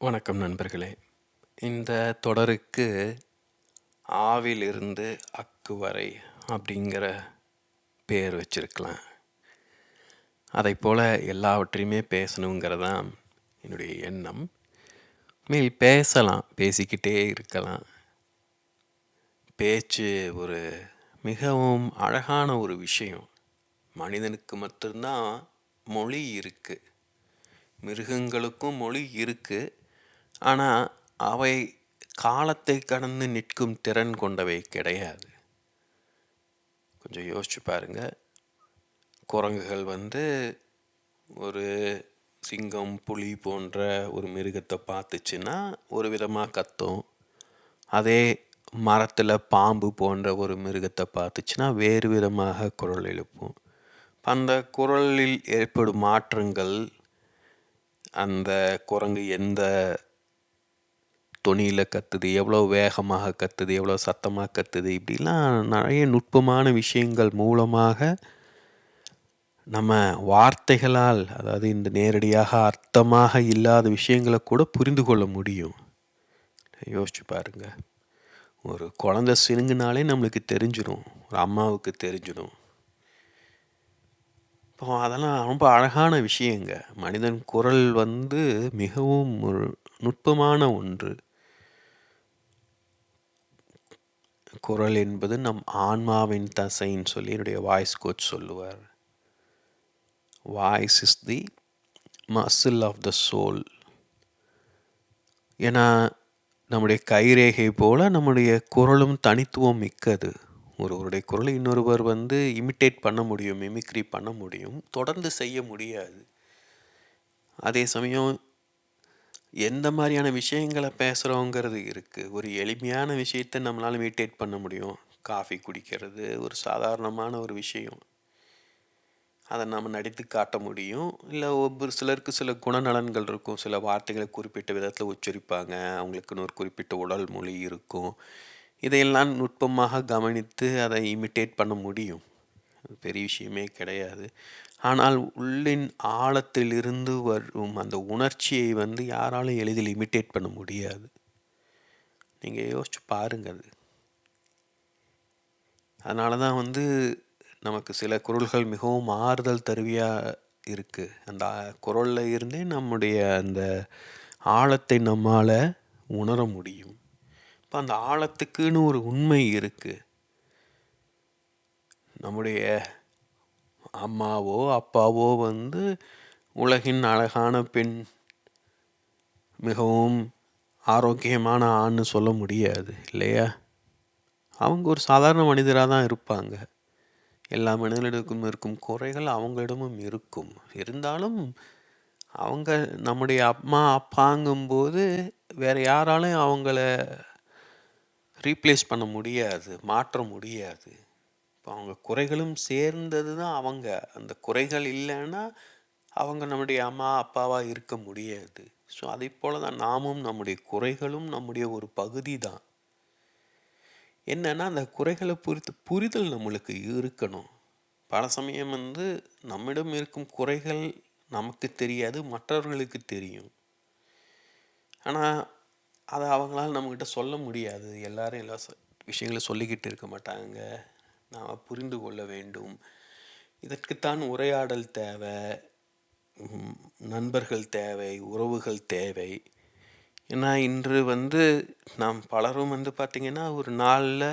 வணக்கம் நண்பர்களே. இந்த தொடருக்கு ஆவிலிருந்து அக்கு வரை அப்படிங்கிற பேர் வச்சிருக்கலாம். அதை போல் எல்லாவற்றையுமே பேசணுங்கிறதான் என்னுடைய எண்ணம். மேல் பேசலாம் பேசிக்கிட்டே இருக்கலாம். பேச்சு ஒரு மிகவும் அழகான ஒரு விஷயம். மனிதனுக்கு மட்டும்தான் மொழி இருக்குது மிருகங்களுக்கும் மொழி இருக்குது ஆனால் அவை காலத்தை கடந்து நிற்கும் திறன் கொண்டவை கிடையாது. கொஞ்சம் யோசிச்சு பாருங்க. குரங்குகள் வந்து ஒரு சிங்கம் புலி போன்ற ஒரு மிருகத்தை பார்த்துச்சுன்னா ஒரு விதமாக கத்தும். அதே மரத்தில் பாம்பு போன்ற ஒரு மிருகத்தை பார்த்துச்சுன்னா வேறு விதமாக குரல் எழுப்பும். அந்த குரலில் ஏற்படும் மாற்றங்கள் அந்த குரங்கு எந்த தொனியில் கத்துது எவ்வளோ வேகமாக கத்துது எவ்வளோ சத்தமாக கத்துது இப்படிலாம் நிறைய நுட்பமான விஷயங்கள் மூலமாக நம்ம வார்த்தைகளால் அதாவது இந்த நேரடியாக அர்த்தமாக இல்லாத விஷயங்களை கூட புரிந்து கொள்ள முடியும். யோசிச்சு பாருங்க. ஒரு குழந்த சினுங்கினாலே நம்மளுக்கு தெரிஞ்சிடும் ஒரு அம்மாவுக்கு தெரிஞ்சிடும் இப்போ அதெல்லாம் ரொம்ப அழகான விஷயங்க. மனிதன் குரல் வந்து மிகவும் ஒரு நுட்பமான ஒன்று. குரல் என்பது நம் ஆன்மாவின் தசைன்னு சொல்லி என்னுடைய வாய்ஸ் கோச் சொல்லுவார். Voice is the muscle of the soul ஏன்னா நம்முடைய கைரேகை போல் நம்முடைய குரலும் தனித்துவம் மிக்கது. ஒருவருடைய குரலை இன்னொருவர் வந்து இமிட்டேட் பண்ண முடியும் மிமிக்ரி பண்ண முடியும் தொடர்ந்து செய்ய முடியாது. அதே சமயம் எந்த மாதிரியான விஷயங்களை பேசுகிறோங்கிறது இருக்குது ஒரு எளிமையான விஷயத்தை நம்மளால் இமிட்டேட் பண்ண முடியும். காஃபி குடிக்கிறது ஒரு சாதாரணமான ஒரு விஷயம். அதை நம்ம நடித்து காட்ட முடியும். இல்லை ஒவ்வொரு சிலருக்கு சில குணநலன்கள் இருக்கும். சில வார்த்தைகளை குறிப்பிட்ட விதத்தில் உச்சரிப்பாங்க. அவங்களுக்குன்னு ஒரு குறிப்பிட்ட உடல் மொழி இருக்கும். இதையெல்லாம் நுட்பமாக கவனித்து அதை இமிட்டேட் பண்ண முடியும். பெரிய விஷயமே கிடையாது. ஆனால் உள்ளின் ஆழத்திலிருந்து வரும் அந்த உணர்ச்சியை வந்து யாராலும் எளிதில் இமிட்டேட் பண்ண முடியாது. நீங்கள் யோசிச்சு பாருங்க அது. அதனால தான் வந்து நமக்கு சில குரல்கள் மிகவும் ஆறுதல் தருவியாக இருக்குது அந்த குரலில் இருந்தே நம்முடைய அந்த ஆழத்தை நம்மால் உணர முடியும். இப்போ அந்த ஆழத்துக்குன்னு ஒரு உண்மை இருக்குது நம்முடைய அம்மாவோ அப்பாவோ வந்து உலகின் அழகான பெண். மிகவும் ஆரோக்கியமான ஆண்னு சொல்ல முடியாது இல்லையா? அவங்க ஒரு சாதாரண மனிதராக தான் இருப்பாங்க. எல்லா மனிதர்களுக்கும் இருக்கும் குறைகள் அவங்களிடமும் இருக்கும். இருந்தாலும் அவங்க நம்முடைய அம்மா அப்பாங்கும்போது வேறு யாராலையும் அவங்கள ரீப்ளேஸ் பண்ண முடியாது மாற்ற முடியாது. இப்போ அவங்க குறைகளும் சேர்ந்தது தான் அவங்க. அந்த குறைகள் இல்லைன்னா அவங்க நம்முடைய அம்மா அப்பாவாக இருக்க முடியாது. ஸோ அதே போல தான் நாமும் நம்முடைய குறைகளும் நம்முடைய ஒரு பகுதி தான். என்னன்னா அந்த குறைகளை புரித்து புரிதல் நம்மளுக்கு இருக்கணும். பல சமயம் வந்து நம்மிடம் இருக்கும் குறைகள் நமக்கு தெரியாது மற்றவர்களுக்கு தெரியும். ஆனால் அதை அவங்களால நம்மக்கிட்ட சொல்ல முடியாது. எல்லாரும் எல்லா விஷயங்களும் சொல்லிக்கிட்டு இருக்க மாட்டாங்க. நாம் புரிந்து கொள்ள வேண்டும். இதற்குத்தான் உரையாடல் தேவை நண்பர்கள் தேவை உறவுகள் தேவை. ஏன்னா இன்று வந்து நாம் பலரும் வந்து பார்த்திங்கன்னா ஒரு நாளில்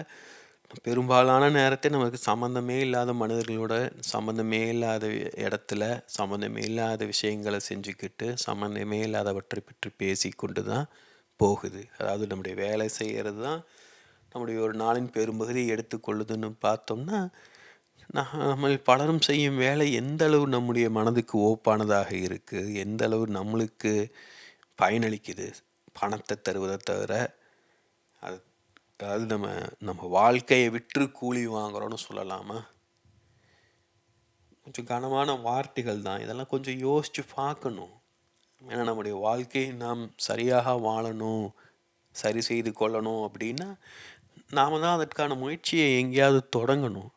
பெரும்பாலான நேரத்தை நமக்கு சம்மந்தமே இல்லாத மனிதர்களோட சம்மந்தமே இல்லாத இடத்துல சம்மந்தமே இல்லாத விஷயங்களை செஞ்சுக்கிட்டு சம்மந்தமே இல்லாதவற்றை பற்றி பேசி கொண்டு தான் போகுது. அதாவது நம்முடைய வேலை செய்கிறது தான் நம்முடைய ஒரு நாளின் பெரும்பகுதியை எடுத்துக்கொள்ளுதுன்னு பார்த்தோம்னா நம்ம பலரும் செய்யும் வேலை எந்த அளவு நம்முடைய மனதுக்கு ஓப்பானதாக இருக்குது எந்த அளவு நம்மளுக்கு பயனளிக்குது பணத்தை தருவதை தவிர அது அதாவது நம்ம நம்ம வாழ்க்கையை விற்று கூலி வாங்குகிறோன்னு சொல்லலாமா? கொஞ்சம் கனமான வார்த்தைகள் தான். இதெல்லாம் கொஞ்சம் யோசித்து பார்க்கணும். ஏன்னா நம்முடைய வாழ்க்கையை நாம் சரியாக வாழணும் சரி செய்து கொள்ளணும் அப்படின்னா நாம் தான் அதற்கான முயற்சியை எங்கேயாவது தொடங்கணும்.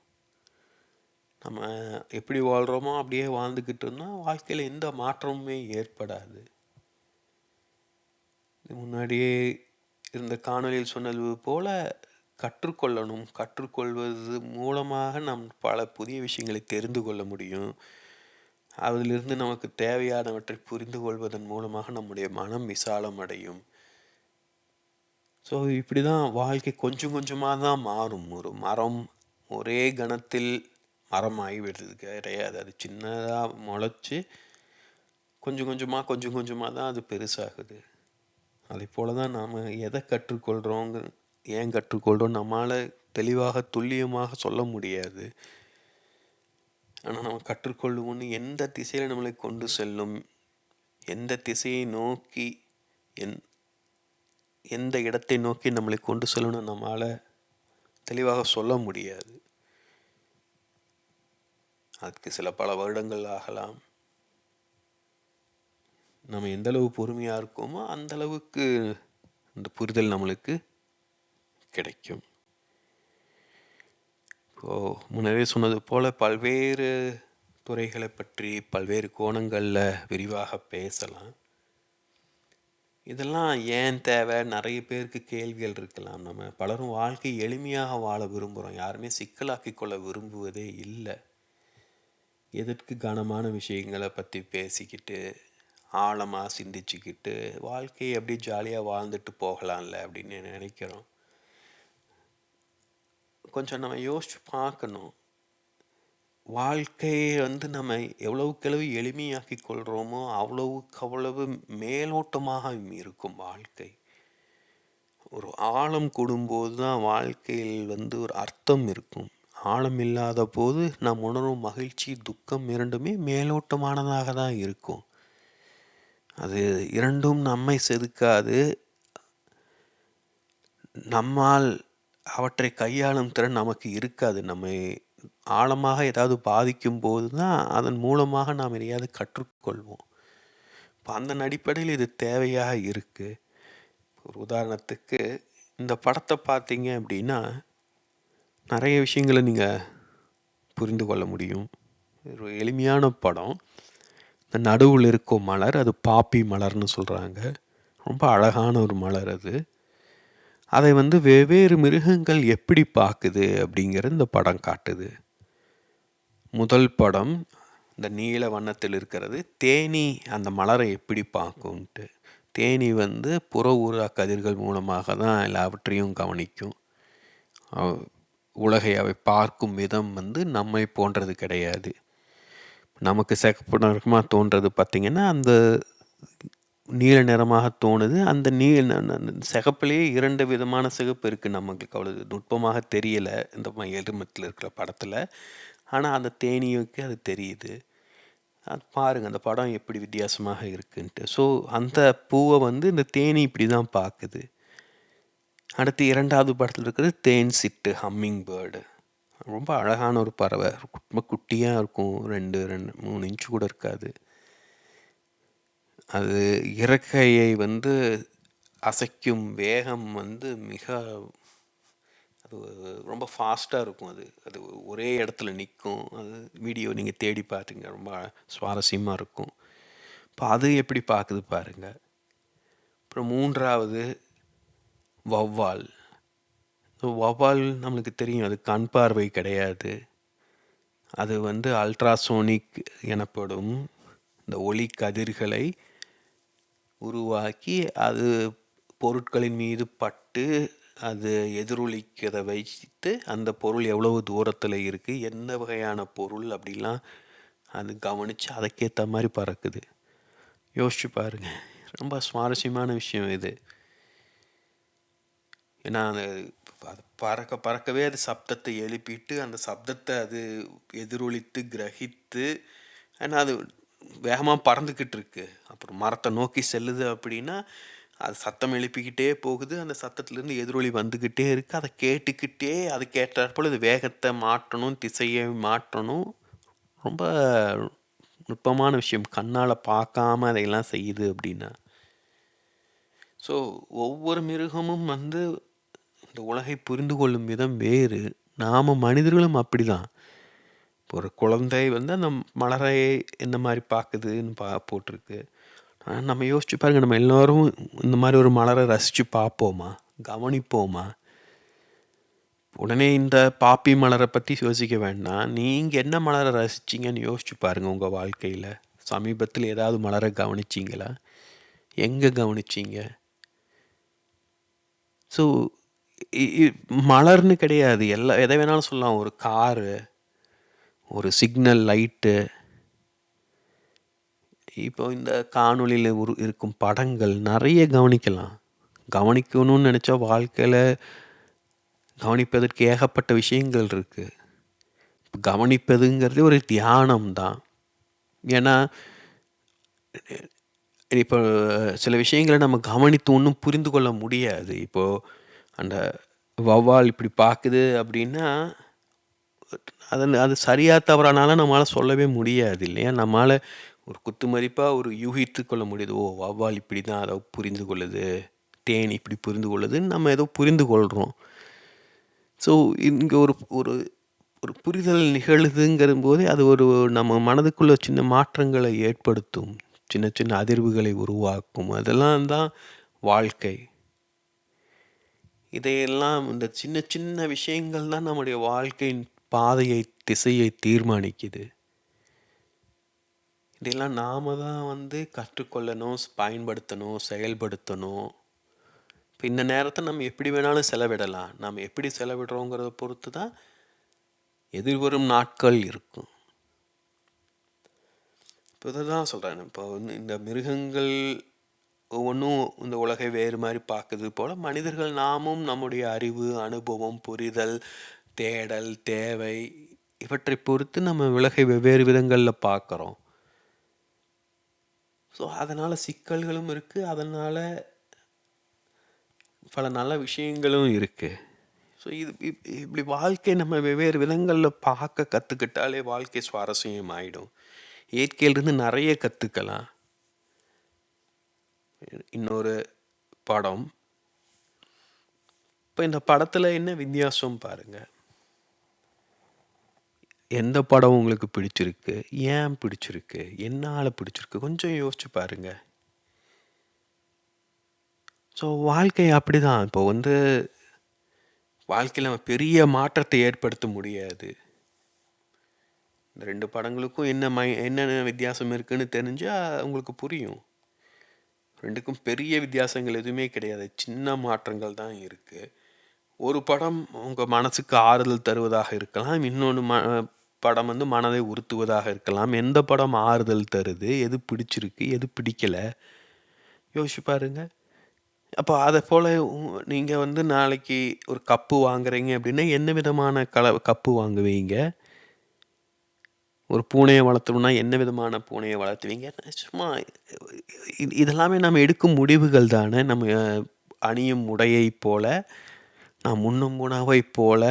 நம்ம எப்படி வாழ்கிறோமோ அப்படியே வாழ்ந்துக்கிட்டு இருந்தால் வாழ்க்கையில் எந்த மாற்றமுமே ஏற்படாது. முன்னாடியே இருந்த காணொளியில் சொன்னது போல் கற்றுக்கொள்ளணும். கற்றுக்கொள்வது மூலமாக நம் பல புதிய விஷயங்களை தெரிந்து கொள்ள முடியும். அதிலிருந்து நமக்கு தேவையானவற்றை புரிந்து கொள்வதன் மூலமாக நம்முடைய மனம் விசாலம் அடையும் ஸோ இப்படி தான் வாழ்க்கை கொஞ்சம் கொஞ்சமாக தான் மாறும். ஒரு மரம் ஒரே கணத்தில் மரமாகி விடுறது கிடையாது. அது சின்னதாக முளைச்சி கொஞ்சம் கொஞ்சமாக கொஞ்சம் கொஞ்சமாக தான் அது பெருசாகுது. அதே போல் தான் நாம் எதை கற்றுக்கொள்கிறோங்க ஏன் கற்றுக்கொள்கிறோம் நம்மளால் தெளிவாக துல்லியமாக சொல்ல முடியாது. ஆனால் நம்ம கற்றுக்கொள்வோம்னு எந்த திசையில் நம்மளை கொண்டு செல்லும் எந்த திசையை நோக்கி என் எந்த இடத்தை நோக்கி நம்மளை கொண்டு செல்லணும் நம்மளால் தெளிவாக சொல்ல முடியாது. அதுக்கு சில பல வருடங்கள் ஆகலாம். நம்ம எந்த அளவு பொறுமையாக இருக்கோமோ அந்த அளவுக்கு இந்த புரிதல் நம்மளுக்கு கிடைக்கும். இப்போ முன்னரே சொன்னது போல் பல்வேறு துறைகளை பற்றி பல்வேறு கோணங்களில் விரிவாக பேசலாம். இதெல்லாம் ஏன் தேவை? நிறைய பேருக்கு கேள்விகள் இருக்கலாம். நம்ம பலரும் வாழ்க்கை எளிமையாக வாழ விரும்புகிறோம் யாருமே சிக்கலாக்கி கொள்ள விரும்புவதே இல்லை. எதற்கு கனமான விஷயங்களை பற்றி பேசிக்கிட்டு ஆழமாக சிந்திச்சுக்கிட்டு வாழ்க்கையை அப்படியே ஜாலியாக வாழ்ந்துட்டு போகலாம்ல அப்படின்னு நினைக்கிறோம். கொஞ்சம் நம்ம யோசிச்சு பார்க்கணும். வாழ்க்கையை வந்து நம்ம எவ்வளவுக்கு எவ்வளவு எளிமையாக்கி கொள்கிறோமோ அவ்வளவுக்கு அவ்வளவு மேலோட்டமாக இருக்கும் வாழ்க்கை. ஒரு ஆழம் கூடும்போது தான் வாழ்க்கையில் வந்து ஒரு அர்த்தம் இருக்கும். ஆழம் இல்லாத போது நாம் உணரும் மகிழ்ச்சி துக்கம் இரண்டுமே மேலோட்டமானதாக தான் இருக்கும். அது இரண்டும் நம்மை செதுக்காது. நம்மால் அவற்றை கையாளும் திறன் நமக்கு இருக்காது. நம்மை ஆழமாக ஏதாவது பாதிக்கும் போது தான் அதன் மூலமாக நாம் எதையாவது கற்றுக்கொள்வோம். இப்போ அந்த அடிப்படையில் இது தேவையாக இருக்குது ஒரு உதாரணத்துக்கு இந்த படத்தை பார்த்தீங்க அப்படின்னா நிறைய விஷயங்களை நீங்கள் புரிந்து கொள்ள முடியும். ஒரு எளிமையான படம். இந்த நடுவில் இருக்கும் மலர் அது பாப்பி மலர்னு சொல்கிறாங்க ரொம்ப அழகான ஒரு மலர் அது. அதை வந்து வெவ்வேறு மிருகங்கள் எப்படி பார்க்குது அப்படிங்கிற இந்த படம் காட்டுது. முதல் படம் இந்த நீல வண்ணத்தில் இருக்கிறது. தேனி அந்த மலரை எப்படி பார்க்கும்ன்ட்டு தேனி வந்து புற ஊரா கதிர்கள் மூலமாக தான் எல்லாவற்றையும் கவனிக்கும். உலகை அவை பார்க்கும் விதம் வந்து நம்மை போன்றது கிடையாது. நமக்கு சிகப்பு நிறமாக தோன்றது பார்த்திங்கன்னா அந்த நீல நிறமாக தோணுது. அந்த நீல சிகப்புலேயே இரண்டு விதமான சிகப்பு இருக்குது நமக்கு அவ்வளோ நுட்பமாக தெரியலை. இந்த எருமத்தில் இருக்கிற படத்தில். ஆனால் அந்த தேனியோக்கு அது தெரியுது. அது பாருங்கள் அந்த படம் எப்படி வித்தியாசமாக இருக்குன்ட்டு. ஸோ அந்த பூவை வந்து இந்த தேனி இப்படி தான் பார்க்குது அடுத்து இரண்டாவது படத்தில் இருக்கிறது தேன் சிட்டு ஹம்மிங் பேர்டு ரொம்ப அழகான ஒரு பறவை. ரொம்ப குட்டியாக இருக்கும். ரெண்டு ரெண்டு மூணு இன்ச்சு கூட இருக்காது. அது இறக்கையை வந்து அசைக்கும் வேகம் வந்து மிக அது ரொம்ப ஃபாஸ்ட்டாக இருக்கும் அது. அது ஒரே இடத்துல நிற்கும் அது வீடியோ நீங்கள் தேடி பார்த்தீங்க ரொம்ப சுவாரஸ்யமாக இருக்கும். இப்போ அது எப்படி பார்க்குது பாருங்கள் அப்புறம் மூன்றாவது வௌவால். வௌவால் நம்மளுக்கு தெரியும். அது கண் பார்வை கிடையாது. அது வந்து அல்ட்ராசோனிக் எனப்படும். இந்த ஒளி கதிர்களை உருவாக்கி அது பொருட்களின் மீது பட்டு அது எதிரொலிக்கிறத வைத்து அந்த பொருள் எவ்வளவு தூரத்தில் இருக்குது என்ன வகையான பொருள் அப்படிலாம் அது கவனித்து அதுக்கேற்ற மாதிரி பறக்குது. யோசிச்சு பாருங்கள் ரொம்ப சுவாரஸ்யமான விஷயம் இது. ஏன்னா அந்த அது பறக்க பறக்கவே அது சப்தத்தை எழுப்பிட்டு அந்த சப்தத்தை அது எதிரொலித்து கிரகித்து ஏன்னா அது வேகமாக பறந்துக்கிட்டு இருக்கு. அப்புறம் மரத்தை நோக்கி செல்லுது அப்படின்னா அது சத்தம் எழுப்பிக்கிட்டே போகுது. அந்த சத்தத்துலேருந்து எதிரொலி வந்துக்கிட்டே இருக்குது அதை கேட்டுக்கிட்டே அது கேட்டாற்போல் இது வேகத்தை மாற்றணும் திசையை மாற்றணும். ரொம்ப நுட்பமான விஷயம். கண்ணால் பார்க்காம அதையெல்லாம் செய்யுது அப்படின்னா. ஸோ ஒவ்வொரு மிருகமும் வந்து இந்த உலகை புரிந்து கொள்ளும் விதம் வேறு. நாம் மனிதர்களும் அப்படி தான் ஒரு குழந்தை வந்து அந்த மலரை என்ன மாதிரி பார்க்குதுன்னு பா போட்டிருக்கு. நம்ம யோசிச்சு பாருங்க, நம்ம எல்லோரும் இந்த மாதிரி ஒரு மலரை ரசித்து பார்ப்போமா? கவனிப்போமா? உடனே இந்த பாப்பி மலரை பற்றி யோசிக்க வேண்டாம். நீங்கள் என்ன மலரை ரசிச்சிங்கன்னு யோசிச்சு பாருங்கள் உங்கள் வாழ்க்கையில் சமீபத்தில் ஏதாவது மலரை கவனிச்சீங்களா? எங்கே கவனிச்சீங்க? ஸோ இ இ கிடையாது. எல்லா எதை வேணாலும் சொல்லலாம். ஒரு காரு, ஒரு சிக்னல் லைட்டு இப்போ இந்த காணொளியில் உரு இருக்கும் படங்கள் நிறைய கவனிக்கலாம். கவனிக்கணும்னு நினச்சா வாழ்க்கையில் கவனிப்பதற்கு ஏகப்பட்ட விஷயங்கள் இருக்குது கவனிப்பதுங்கிறது ஒரு தியானம் தான். ஏன்னா, இப்போ சில விஷயங்கள நம்ம கவனித்து ஒன்றும் புரிந்து கொள்ள முடியாது. இப்போது அந்த வௌவால் இப்படி பார்க்குது அப்படின்னா, அது அது சரியா தவறானாலும் நம்மளால் சொல்லவே முடியாது இல்லையா? நம்மளால் ஒரு குத்து மதிப்பாக ஒரு யூகித்து கொள்ள முடியுது. ஓ! வவ்வால் இப்படி தான் அதை புரிந்து கொள்ளுது. தேன் இப்படி புரிந்து கொள்ளுதுன்னு நம்ம ஏதோ புரிந்து கொள்கிறோம் ஸோ இங்கே ஒரு ஒரு ஒரு புரிதல் நிகழுதுங்கிறம்போது, அது ஒரு நம்ம மனதுக்குள்ள சின்ன மாற்றங்களை ஏற்படுத்தும். சின்ன சின்ன அதிர்வுகளை உருவாக்கும். அதெல்லாம் தான் வாழ்க்கை. இதையெல்லாம் இந்த சின்ன சின்ன விஷயங்கள் தான் நம்முடைய வாழ்க்கையின் பாதையை, திசையை தீர்மானிக்குது. இதெல்லாம் நாம் தான் வந்து கற்றுக்கொள்ளணும், ஸ் பயன்படுத்தணும், செயல்படுத்தணும். இப்போ இந்த நேரத்தை நம்ம எப்படி வேணாலும் செலவிடலாம். நம்ம எப்படி செலவிடுறோங்கிறத பொறுத்து தான் எதிர்வரும் நாட்கள் இருக்கும். இப்போ இதை தான் சொல்கிறேன் இப்போ வந்து இந்த மிருகங்கள் ஒவ்வொன்றும் இந்த உலகை வேறு மாதிரி பார்க்குது போல் மனிதர்கள் நாமும் நம்முடைய அறிவு, அனுபவம், புரிதல், தேடல், தேவை இவற்றை பொறுத்து நம்ம உலகை வெவ்வேறு விதங்களில் பார்க்குறோம். ஸோ அதனால் சிக்கல்களும் இருக்குது அதனால் பல நல்ல விஷயங்களும் இருக்குது ஸோ இது இப்படி வாழ்க்கை நம்ம வெவ்வேறு விதங்களில் பார்க்க கற்றுக்கிட்டாலே வாழ்க்கை சுவாரஸ்யமாயிடும். இயற்கையிலிருந்து நிறைய கற்றுக்கலாம் இன்னொரு படம். இப்போ இந்த படத்தில் என்ன வித்தியாசம் பாருங்கள் எந்த படம் உங்களுக்கு பிடிச்சிருக்கு? ஏன் பிடிச்சிருக்கு? என்னால் பிடிச்சிருக்கு? கொஞ்சம் யோசிச்சு பாருங்க. ஸோ வாழ்க்கை அப்படிதான். இப்போ வந்து வாழ்க்கையில் நம்ம பெரிய மாற்றத்தை ஏற்படுத்த முடியாது. இந்த ரெண்டு படங்களுக்கும் என்ன மை என்னென்ன வித்தியாசம் இருக்குன்னு தெரிஞ்சால் உங்களுக்கு புரியும். ரெண்டுக்கும் பெரிய வித்தியாசங்கள் எதுவுமே கிடையாது. சின்ன மாற்றங்கள் தான் இருக்குது ஒரு படம் உங்கள் மனசுக்கு ஆறுதல் தருவதாக இருக்கலாம். இன்னொன்று ம படம் வந்து மனதை உறுத்துவதாக இருக்கலாம். எந்த படம் ஆறுதல் தருது? எது பிடிச்சிருக்கு? எது பிடிக்கலை யோசிச்சு பாருங்க. அப்போ அதை போல் நீங்கள் வந்து நாளைக்கு ஒரு கப்பு வாங்குறீங்க அப்படின்னா, என்ன விதமான கல கப்பு வாங்குவீங்க? ஒரு பூனையை வளர்த்தோம்னா என்ன விதமான பூனையை வளர்த்துவீங்க? சும்மா இது இதெல்லாமே நம்ம எடுக்கும் முடிவுகள் தானே. நம்ம அணியும் உடையை போல, நாம் உண்ணும் உணவை போல,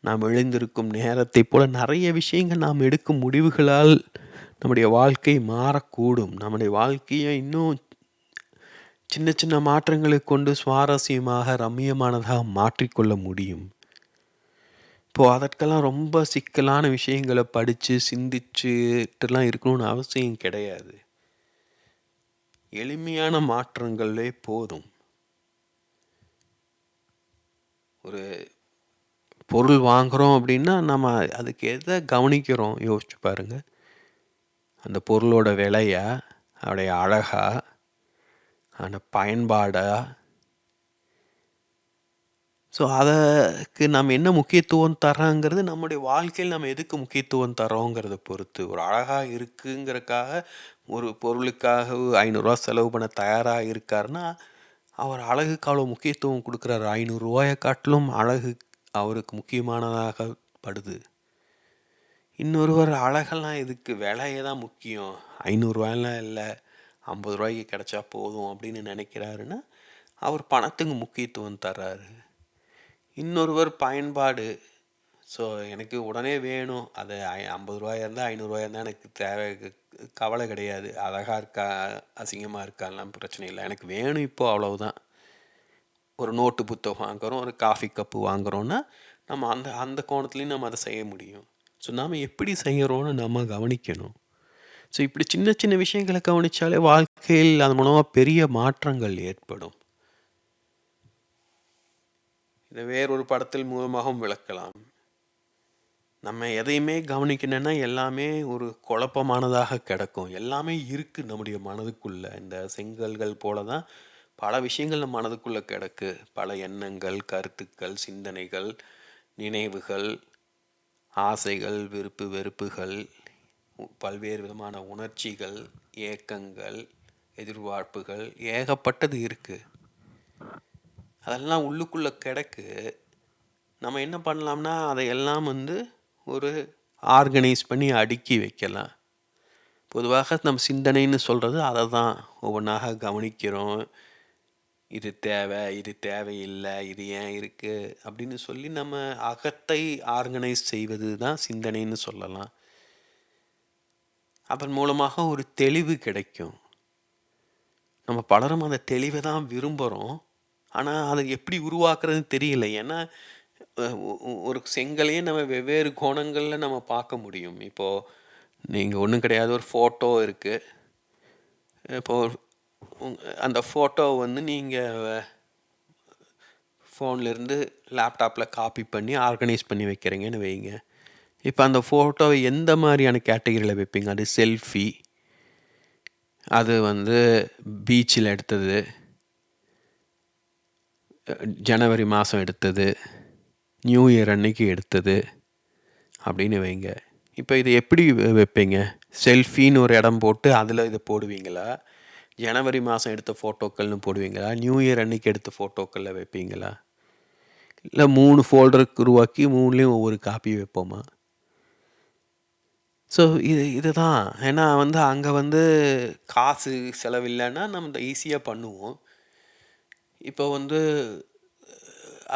நாம் எழுந்திருக்கும் நேரத்தைப் போல நிறைய விஷயங்கள் நாம் எடுக்கும் முடிவுகளால் நம்முடைய வாழ்க்கை மாறக்கூடும். நம்முடைய வாழ்க்கையை இன்னும் சின்ன சின்ன மாற்றங்களை கொண்டு சுவாரஸ்யமாக, ரம்மியமானதாக மாற்றிக்கொள்ள முடியும். இப்போ அதற்கெல்லாம் ரொம்ப சிக்கலான விஷயங்கள படித்து சிந்திச்சுட்டுலாம் இருக்கணும்னு அவசியம் கிடையாது. எளிமையான மாற்றங்களே போதும். ஒரு பொருள் வாங்குகிறோம் அப்படின்னா, நம்ம அதுக்கு எதை கவனிக்கிறோம் யோசிச்சு பாருங்க. அந்த பொருளோட விலையா? அதோடைய அழகா? அந்த பயன்பாடா? ஸோ அதற்கு நம்ம என்ன முக்கியத்துவம் தர்றோங்கிறது நம்முடைய வாழ்க்கையில் நம்ம எதுக்கு முக்கியத்துவம் தரோங்கிறத பொறுத்து. ஒரு அழகாக இருக்குங்கிறக்காக ஒரு பொருளுக்காக ஐநூறுரூவா செலவு பண்ண தயாராக இருக்காருன்னா, அவர் அழகுக்கு அவ்வளோ முக்கியத்துவம் கொடுக்குறாரு ஐநூறுரூவாயை காட்டிலும் அழகு அவருக்கு முக்கியமானதாக படுது. இன்னொருவர் அழகெல்லாம் இதுக்கு விலையே தான் முக்கியம். ஐநூறுரூவாயெல்லாம் இல்லை ஐம்பது ரூபாய்க்கு கிடச்சா போதும் அப்படின்னு நினைக்கிறாருன்னா, அவர் பணத்துக்கு முக்கியத்துவம் தர்றாரு. இன்னொருவர் பயன்பாடு. ஸோ எனக்கு உடனே வேணும். அது ஐ ஐம்பது 50 இருந்தா, ரூ. 500 இருந்தா எனக்கு தேவை கவலை கிடையாது. அழகாக இருக்கா? அசிங்கமா இருக்காலாம் பிரச்சனை இல்லை எனக்கு வேணும் இப்போது அவ்வளவுதான். ஒரு நோட்டு புத்தகம் வாங்குறோம். ஒரு காஃபி கப்பு வாங்குறோம்னா, நம்ம அந்த அந்த கோணத்துலயும் நம்ம அத செய்ய முடியும். ஸோ நாம எப்படி செய்யறோம்னு நம்ம கவனிக்கணும். ஸோ இப்படி சின்ன சின்ன விஷயங்கள கவனிச்சாலே வாழ்க்கையில் அது மூலமா பெரிய மாற்றங்கள் ஏற்படும். இதை வேறொரு படத்தில் மூலமாகவும் விளக்கலாம். நம்ம எதையுமே கவனிக்கணும்னா எல்லாமே ஒரு குழப்பமானதாக கிடக்கும். எல்லாமே இருக்கு நம்முடைய மனதுக்குள்ள. இந்த செங்கல்கள் போல தான் பல விஷயங்கள் நம்ம மனதுக்குள்ளே கிடக்கு. பல எண்ணங்கள், கருத்துக்கள், சிந்தனைகள், நினைவுகள், ஆசைகள், விருப்பு வெறுப்புகள், பல்வேறு விதமான உணர்ச்சிகள், ஏக்கங்கள், எதிர்பார்ப்புகள் ஏகப்பட்டது இருக்குது அதெல்லாம் உள்ளுக்குள்ளே கிடக்கு. நம்ம என்ன பண்ணலாம்னா, அதையெல்லாம் வந்து ஒரு ஆர்கனைஸ் பண்ணி அடுக்கி வைக்கலாம். பொதுவாக நம்ம சிந்தனைன்னு சொல்கிறது அதை தான் ஒவ்வொன்றாக கவனிக்கிறோம். இது தேவை, இது தேவையில்லை, இது ஏன் இருக்குது அப்படின்னு சொல்லி நம்ம அகத்தை ஆர்கனைஸ் செய்வது தான் சிந்தனைன்னு சொல்லலாம். அதன் மூலமாக ஒரு தெளிவு கிடைக்கும். நம்ம பலரும் அந்த தெளிவை தான் விரும்புகிறோம். ஆனால் அதை எப்படி உருவாக்குறதுன்னு தெரியல. ஏன்னா ஒரு செங்கலையே நம்ம வெவ்வேறு கோணங்களில் நம்ம பார்க்க முடியும். இப்போது நீங்கள் ஒன்றும் கிடையாது ஒரு ஃபோட்டோ இருக்குது இப்போது அந்த ஃபோட்டோ வந்து நீங்கள் ஃபோன்லேருந்து லேப்டாப்பில் காப்பி பண்ணி ஆர்கனைஸ் பண்ணி வைக்கிறீங்கன்னு வைங்க. இப்போ அந்த ஃபோட்டோவை எந்த மாதிரியான கேட்டகரியில் வைப்பீங்க? அது செல்ஃபி அது வந்து பீச்சில் எடுத்தது ஜனவரி மாதம் எடுத்தது நியூ இயர் அன்னைக்கு எடுத்தது அப்படின்னு வைங்க. இப்போ இதை எப்படி வைப்பீங்க? செல்ஃபின்னு ஒரு இடம் போட்டு அதில் இதை போடுவீங்களா? ஜனவரி மாதம் எடுத்த ஃபோட்டோக்கள்னு போடுவீங்களா? நியூ இயர் அன்னைக்கு எடுத்த ஃபோட்டோக்களில் வைப்பீங்களா? இல்லை மூணு ஃபோல்டருக்கு உருவாக்கி மூணுலேயும் ஒவ்வொரு காப்பி வைப்போமா? ஸோ இது இதுதான். ஏன்னா வந்து அங்கே வந்து காசு செலவில்லைன்னா நம்ம ஈஸியாக பண்ணுவோம். இப்போ வந்து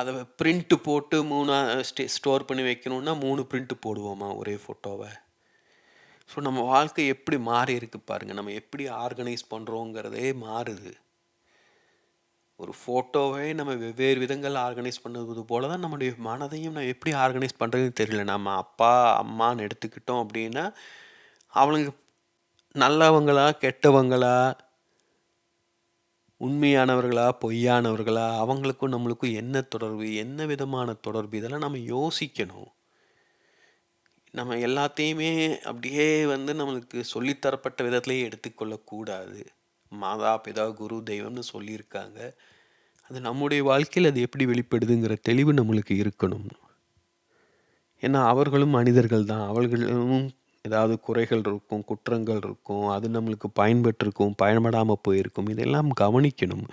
அதை பிரிண்ட்டு போட்டு மூணாக ஸ்டே ஸ்டோர் பண்ணி வைக்கணுன்னா மூணு பிரிண்ட்டு போடுவோமா ஒரே ஃபோட்டோவை ஸோ நம்ம வாழ்க்கை எப்படி மாறி இருக்கு பாருங்கள் நம்ம எப்படி ஆர்கனைஸ் பண்ணுறோங்கிறதே மாறுது. ஒரு ஃபோட்டோவை நம்ம வெவ்வேறு விதங்கள் ஆர்கனைஸ் பண்ணுவது போல தான் நம்முடைய மனதையும் நம்ம எப்படி ஆர்கனைஸ் பண்ணுறதுன்னு தெரியல. நம்ம அப்பா அம்மான்னு எடுத்துக்கிட்டோம் அப்படின்னா அவனுங்க நல்லவங்களா கெட்டவங்களா உண்மையானவர்களா பொய்யானவர்களா அவங்களுக்கும் நம்மளுக்கும் என்ன தொடர்பு என்ன விதமான தொடர்பு இதெல்லாம் நம்ம யோசிக்கணும். நம்ம எல்லாத்தையுமே அப்படியே வந்து நம்மளுக்கு சொல்லித்தரப்பட்ட விதத்துலேயே எடுத்துக்கொள்ளக்கூடாது. மாதா பிதா குரு தெய்வம்னு சொல்லியிருக்காங்க. அது நம்முடைய வாழ்க்கையில் அது எப்படி வெளிப்படுதுங்கிற தெளிவு நம்மளுக்கு இருக்கணும். ஏன்னா அவர்களும் மனிதர்கள் தான். அவர்களும் ஏதாவது குறைகள் இருக்கும் குற்றங்கள் இருக்கும் அது நம்மளுக்கு பயன்பட்டிருக்கும் பயன்படாமல் போயிருக்கும். இதெல்லாம் கவனிக்கணும்.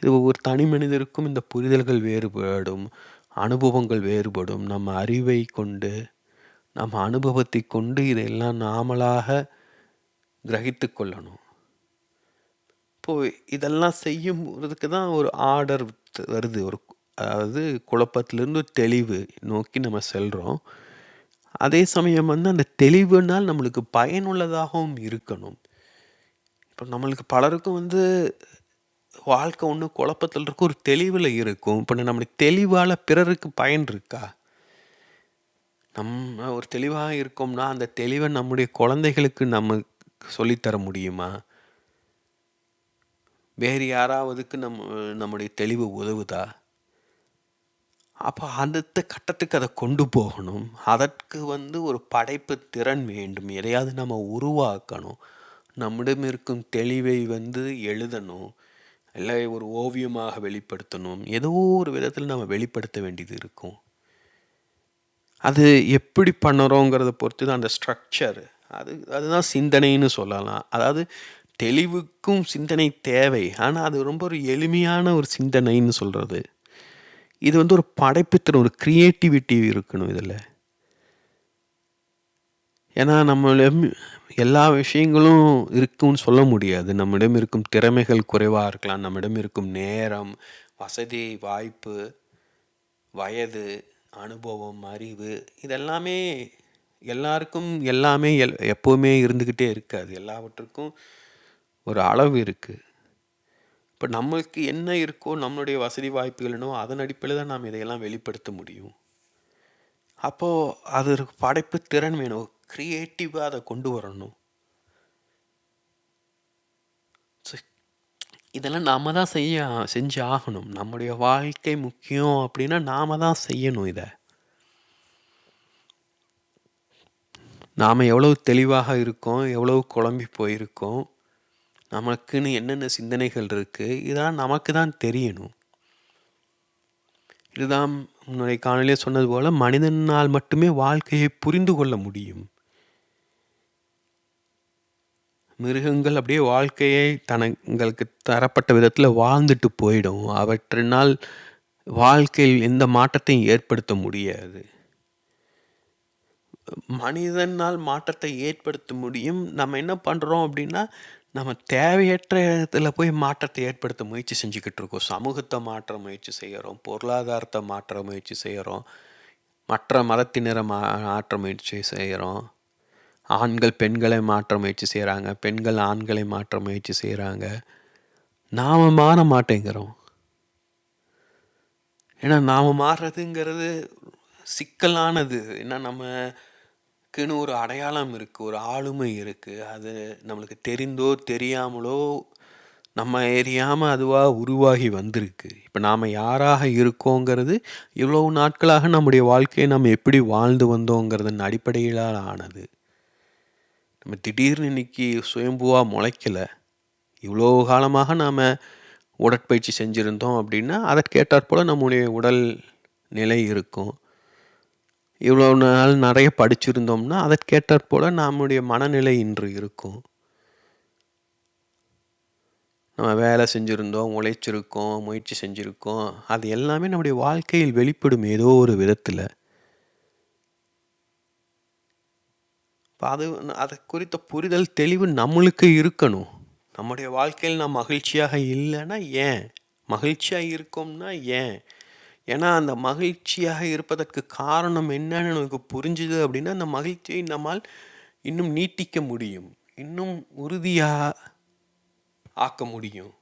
இது ஒவ்வொரு தனி மனிதருக்கும் இந்த புரிதல்கள் வேறுபடும் அனுபவங்கள் வேறுபடும். நம்ம அறிவை கொண்டு நம்ம அனுபவத்தை கொண்டு இதையெல்லாம் நாமளாக கிரகித்து கொள்ளணும். இப்போது இதெல்லாம் செய்யும்போதுக்கு தான் ஒரு ஆர்டர் வருது. ஒரு அதாவது குழப்பத்திலேருந்து தெளிவு நோக்கி நம்ம செல்கிறோம் அதே சமயம் வந்து அந்த தெளிவுனால் நம்மளுக்கு பயனுள்ளதாகவும் இருக்கணும். இப்போ நம்மளுக்கு பலருக்கும் வந்து வாழ்க்கை ஒன்று குழப்பத்தில் இருக்கும் ஒரு தெளிவில் இருக்கும். இப்போ நம்மளுக்கு தெளிவால் பிறருக்கு பயன் இருக்கா? நம்ம ஒரு தெளிவாக இருக்கோம்னா அந்த தெளிவை நம்முடைய குழந்தைகளுக்கு நம்ம சொல்லித்தர முடியுமா? வேறு யாராவதுக்கு நம்ம நம்முடைய தெளிவு உதவுதா? அப்போ அடுத்த கட்டத்துக்கு அதை கொண்டு போகணும். அதற்கு வந்து ஒரு படைப்பு திறன் வேண்டும். எதையாவது நம்ம உருவாக்கணும். நம்மிடம் இருக்கும் தெளிவை வந்து எழுதணும். இல்லை ஒரு ஓவியமாக வெளிப்படுத்தணும். ஏதோ ஒரு விதத்தில் நம்ம வெளிப்படுத்த வேண்டியது இருக்கும். அது எப்படி பண்ணுறோங்கிறத பொறுத்து தான் அந்த ஸ்ட்ரக்சர் அது அதுதான் சிந்தனைன்னு சொல்லலாம். அதாவது தெளிவுக்கும் சிந்தனை தேவை. ஆனால் அது ரொம்ப ஒரு எளிமையான ஒரு சிந்தனைன்னு சொல்கிறது இது வந்து ஒரு படைப்புத்திறன் ஒரு க்ரியேட்டிவிட்டி இருக்கணும் இதில். ஏன்னா நம்மளிடம் எல்லா விஷயங்களும் இருக்கும்னு சொல்ல முடியாது. நம்மிடம் இருக்கும் திறமைகள் குறைவாக இருக்கலாம். நம்மிடம் இருக்கும் நேரம் வசதி வாய்ப்பு வயது அனுபவம் அறிவு இதெல்லாமே எல்லாருக்கும் எல்லாமே எல் எப்போவுமே இருந்துக்கிட்டே இருக்காது எல்லாவற்றுக்கும் ஒரு அளவு இருக்குது இப்போ நம்மளுக்கு என்ன இருக்கோ நம்மளுடைய வசதி வாய்ப்புகள் என்னவோ அதன் அடிப்படையில் தான் நாம் இதையெல்லாம் வெளிப்படுத்த முடியும். அப்போது அது படைப்பு திறன் வேணும். க்ரியேட்டிவாக அதை கொண்டு வரணும். இதெல்லாம் நாம் தான் செய்ய செஞ்சு ஆகணும். நம்முடைய வாழ்க்கை முக்கியம் அப்படின்னா, நாம் தான் செய்யணும் இதை நாம் எவ்வளவு தெளிவாக இருக்கோம், எவ்வளவு குழம்பி போயிருக்கோம், நமக்குன்னு என்னென்ன சிந்தனைகள் இருக்குது இதெல்லாம் நமக்கு தான் தெரியணும். இதுதான் முன்னுடைய காணொலியே சொன்னது போல் மனிதனால் மட்டுமே வாழ்க்கையை புரிந்து கொள்ள முடியும். மிருகங்கள் அப்படியே வாழ்க்கையை தனங்களுக்கு தரப்பட்ட விதத்தில் வாழ்ந்துட்டு போயிடும். அவற்றினால் வாழ்க்கையில் எந்த மாற்றத்தையும் ஏற்படுத்த முடியாது. மனிதனால் மாற்றத்தை ஏற்படுத்த முடியும். நம்ம என்ன பண்ணுறோம் அப்படின்னா, நம்ம தேவையற்ற இடத்துல போய் மாற்றத்தை ஏற்படுத்த முயற்சி செஞ்சுக்கிட்டு இருக்கோம். சமூகத்தை மாற்ற முயற்சி செய்கிறோம் பொருளாதாரத்தை மாற்ற முயற்சி செய்கிறோம் மற்ற மதத்தினரை மா மாற்ற முயற்சி செய்கிறோம் ஆண்கள் பெண்களை மாற்ற முயற்சி செய்கிறாங்க பெண்கள் ஆண்களை மாற்ற முயற்சி செய்கிறாங்க நாம் மாற மாட்டேங்கிறோம். ஏன்னா நாம் மாறுறதுங்கிறது சிக்கலானது. ஏன்னா நமக்குன்னு ஒரு அடையாளம் இருக்குது ஒரு ஆளுமை இருக்குது அது நம்மளுக்கு தெரிந்தோ, தெரியாமலோ நம்ம எரியாமல் அதுவாக உருவாகி வந்திருக்கு. இப்போ நாம் யாராக இருக்கோங்கிறது, இவ்வளவு நாட்களாக நம்முடைய வாழ்க்கையை நம்ம எப்படி வாழ்ந்து வந்தோங்கிறதன் அடிப்படையிலான ஆனது. நம்ம திடீர்னு இன்னைக்கு சுயம்புவாக முளைக்கலை இவ்வளோ காலமாக நாம் உடற்பயிற்சி செஞ்சிருந்தோம் அப்படின்னா, அதற்கேட்டாற்போல் நம்முடைய உடல் நிலை இருக்கும். இவ்வளோ நாள் நிறைய படிச்சிருந்தோம்னா, அதற்கேட்டாற்போல் நம்முடைய மனநிலை இன்று இருக்கும். நம்ம வேலை செஞ்சுருந்தோம் உழைச்சிருக்கோம், முயற்சி செஞ்சுருக்கோம் அது எல்லாமே நம்முடைய வாழ்க்கையில் வெளிப்படும் ஏதோ ஒரு விதத்தில் இப்போ அது அதை குறித்த புரிதல், தெளிவு நம்மளுக்கு இருக்கணும். நம்முடைய வாழ்க்கையில் நாம் மகிழ்ச்சியாக இல்லைன்னா ஏன்? மகிழ்ச்சியாக இருக்கோம்னா ஏன்? ஏன்னா அந்த மகிழ்ச்சியாக இருப்பதற்கு காரணம் என்னன்னு நமக்கு புரிஞ்சுது அப்படின்னா, அந்த மகிழ்ச்சியை நம்மால் இன்னும் நீட்டிக்க முடியும். இன்னும் உறுதியாக ஆக்க முடியும்.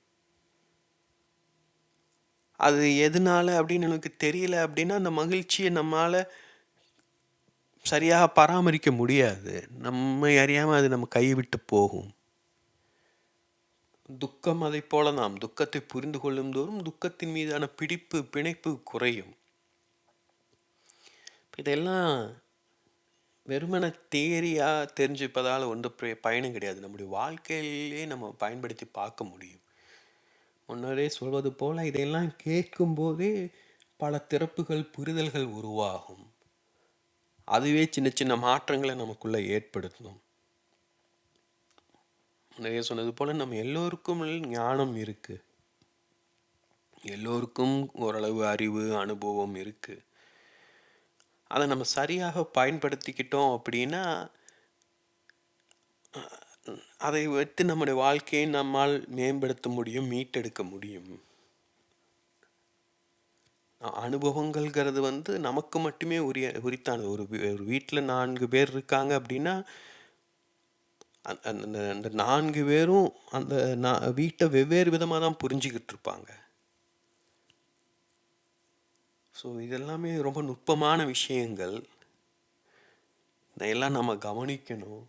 அது எதனால அப்படின்னு எனக்கு தெரியல அப்படின்னா, அந்த மகிழ்ச்சியை நம்மளால் சரியாக பராமரிக்க முடியாது. நம்மை அறியாமல் அது நம்ம கைவிட்டு போகும். துக்கம் அதை போல நாம் துக்கத்தை புரிந்து கொள்ளும் தோறும், துக்கத்தின் மீதான பிடிப்பு, பிணைப்பு குறையும். இதெல்லாம் வெறுமன தேரியாக தெரிஞ்சுப்பதால் ஒன்றும் பயணம் கிடையாது. நம்முடைய வாழ்க்கையிலேயே நம்ம பயன்படுத்தி பார்க்க முடியும். முன்னரே சொல்வது போல் இதையெல்லாம் கேட்கும்போதே பல திறப்புகள், புரிதல்கள் உருவாகும். அதுவே சின்ன சின்ன மாற்றங்களை நமக்குள்ளே ஏற்படுத்தும். நிறைய சொன்னது போல் நம்ம எல்லோருக்கும் ஞானம் இருக்குது எல்லோருக்கும் ஓரளவு அறிவு, அனுபவம் இருக்குது அதை நம்ம சரியாக பயன்படுத்திக்கிட்டோம் அப்படின்னா அதை வைத்து நம்முடைய வாழ்க்கையை நம்மால் மேம்படுத்த முடியும், மீட்டெடுக்க முடியும். அனுபவங்கள்ங்கிறது வந்து நமக்கு மட்டுமே உரிய உரித்தானது. ஒரு ஒரு வீட்டில் நான்கு பேர் இருக்காங்க அப்படின்னா, அந்த அந்த நான்கு பேரும் அந்த நான் வீட்டை வெவ்வேறு விதமாக தான் புரிஞ்சிக்கிட்டு இருப்பாங்க. ஸோ இதெல்லாமே ரொம்ப நுட்பமான விஷயங்கள். இதையெல்லாம் நம்ம கவனிக்கணும்.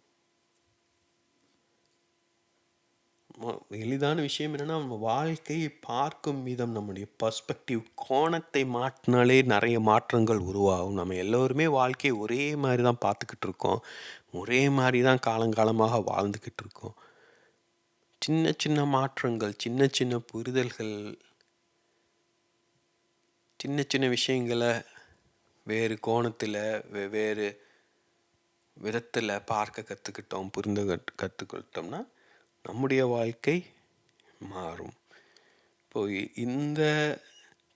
ம எளிதான விஷயம் என்னென்னா நம்ம வாழ்க்கையை பார்க்கும் விதம், நம்முடைய பர்ஸ்பெக்டிவ் கோணத்தை மாற்றினாலே நிறைய மாற்றங்கள் உருவாகும். நம்ம எல்லோருமே வாழ்க்கையை ஒரே மாதிரி தான் பார்த்துக்கிட்டு இருக்கோம். ஒரே மாதிரி தான் காலங்காலமாக வாழ்ந்துக்கிட்டு இருக்கோம். சின்ன சின்ன மாற்றங்கள், சின்ன சின்ன புரிதல்கள் சின்ன சின்ன விஷயங்களை வேறு கோணத்தில் வெவ்வேறு விதத்தில் பார்க்க கற்றுக்கிட்டோம் புரிந்து கற்று கத்துக்கிட்டோம்னா, நம்முடைய வாழ்க்கை மாறும். இப்போ இந்த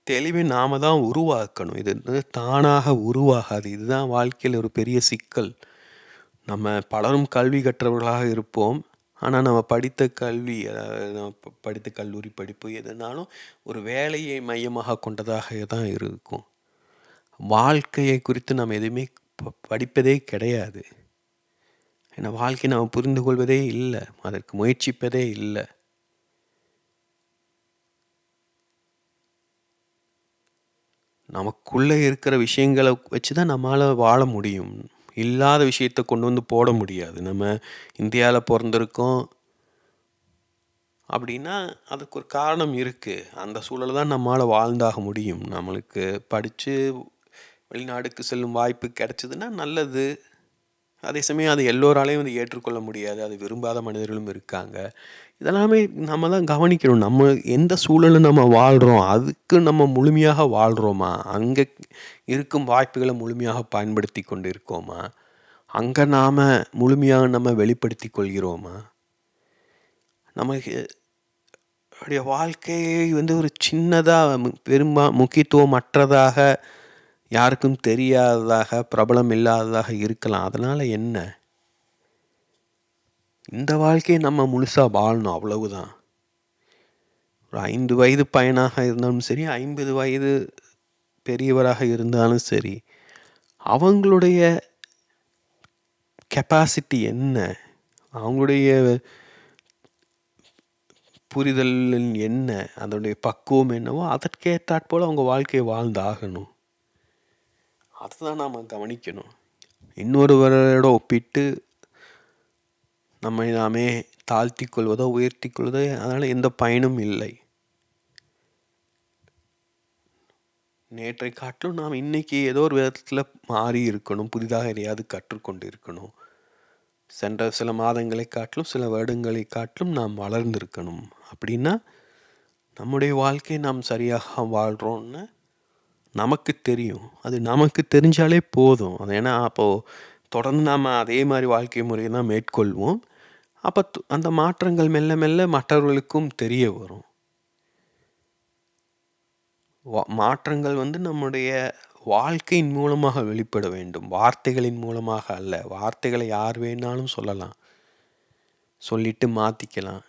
தெளிவை நாம தான் உருவாக்கணும். இது தானாக உருவாகாது. இதுதான் வாழ்க்கையில் ஒரு பெரிய சிக்கல். நம்ம பலரும் கல்வி கற்றவர்களாக இருப்போம். ஆனால் நம்ம படித்த கல்வி நம்ம படித்த கல்லூரி படிப்பு எதுனாலும் ஒரு வேலையை மையமாக கொண்டதாக தான் இருக்கும். வாழ்க்கையை குறித்து நம்ம எதுவுமே ப படிப்பதே கிடையாது. ஏன்னா, வாழ்க்கை நாம் புரிந்து கொள்வதே இல்லை அதற்கு முயற்சிப்பதே இல்லை நமக்குள்ளே இருக்கிற விஷயங்களை வச்சு தான் நம்மளால் வாழ முடியும். இல்லாத விஷயத்தை கொண்டு வந்து போட முடியாது. நம்ம இந்தியாவில் பிறந்திருக்கோம் அப்படின்னா அதுக்கு ஒரு காரணம் இருக்குது அந்த சூழலை தான் நம்மளால் வாழ்ந்தாக முடியும் நம்மளுக்கு படித்து வெளிநாடுக்கு செல்லும் வாய்ப்பு கிடச்சிதுன்னா நல்லது அதே சமயம் அது எல்லோராலையும் வந்து ஏற்றுக்கொள்ள முடியாது. அது விரும்பாத மனிதர்களும் இருக்காங்க. இதெல்லாமே நம்ம தான் கவனிக்கணும். நம்ம எந்த சூழலில் நம்ம வாழ்கிறோம் அதுக்கு நம்ம முழுமையாக வாழ்கிறோமா அங்கே இருக்கும் வாய்ப்புகளை முழுமையாக பயன்படுத்தி கொண்டு இருக்கோமா அங்கே நாம் முழுமையாக நம்ம வெளிப்படுத்தி கொள்கிறோமா? நமக்கு வாழ்க்கையை வந்து ஒரு சின்னதாக பெரும்பா முக்கியத்துவமற்றதாக யாருக்கும் தெரியாததாக பிரபலம் இல்லாததாக இருக்கலாம். அதனால் என்ன? இந்த வாழ்க்கையை நம்ம முழுசாக வாழணும் அவ்வளவுதான். ஒரு ஐந்து வயது பையனாக இருந்தாலும் சரி ஐம்பது வயது பெரியவராக இருந்தாலும் சரி அவங்களுடைய கெப்பாசிட்டி என்ன? அவங்களுடைய புரிதல் என்ன? அதனுடைய பக்குவம் என்னவோ அதற்கேற்றாற்போல் அவங்க வாழ்க்கையை வாழ்ந்தாகணும். அதுதான் நாம் கவனிக்கணும். இன்னொருவரோட ஒப்பிட்டு நம்மை நாமே தாழ்த்தி கொள்வதோ உயர்த்தி கொள்வதோ அதனால் எந்த பயனும் இல்லை. நேற்றை காட்டிலும் நாம் இன்னைக்கு ஏதோ ஒரு விதத்தில் மாறி இருக்கணும் புதிதாக எதையாவது கற்றுக்கொண்டு இருக்கணும் சென்ற சில மாதங்களை காட்டிலும் சில வருடங்களை காட்டிலும் நாம் வளர்ந்திருக்கணும். அப்படின்னா நம்முடைய வாழ்க்கையை நாம் சரியாக வாழ்கிறோன்னு நமக்கு தெரியும். அது நமக்கு தெரிஞ்சாலே போதும். அது ஏன்னா அப்போது தொடர்ந்து நாம் அதே மாதிரி வாழ்க்கை முறையை தான் மேற்கொள்வோம். அப்போ அந்த மாற்றங்கள் மெல்ல மெல்ல மற்றவர்களுக்கும் தெரிய வரும். மாற்றங்கள் வந்து நம்முடைய வாழ்க்கையின் மூலமாக வெளிப்பட வேண்டும். வார்த்தைகளின் மூலமாக அல்ல. வார்த்தைகளை யார் வேணாலும் சொல்லலாம். சொல்லிட்டு மாற்றிக்கலாம்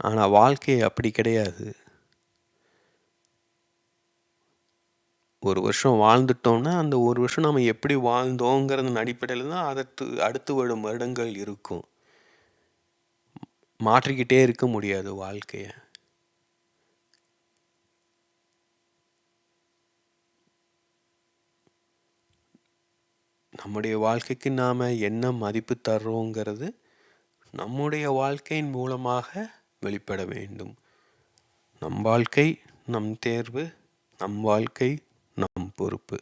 ஆனால் வாழ்க்கை அப்படி கிடையாது. ஒரு வருஷம் வாழ்ந்துட்டோம்னா அந்த ஒரு வருஷம் நம்ம எப்படி வாழ்ந்தோங்கிறதன் அடிப்படையில் தான் அடுத்து அடுத்து வரும் வருடங்கள் இருக்கும். மாற்றிக்கிட்டே இருக்க முடியாது வாழ்க்கையை. நம்முடைய வாழ்க்கைக்கு நாம் என்ன மதிப்பு தர்றோங்கிறது நம்முடைய வாழ்க்கையின் மூலமாக வெளிப்பட வேண்டும். நம் வாழ்க்கை நம் தேர்வு நம் வாழ்க்கை நம் பொறுப்பு.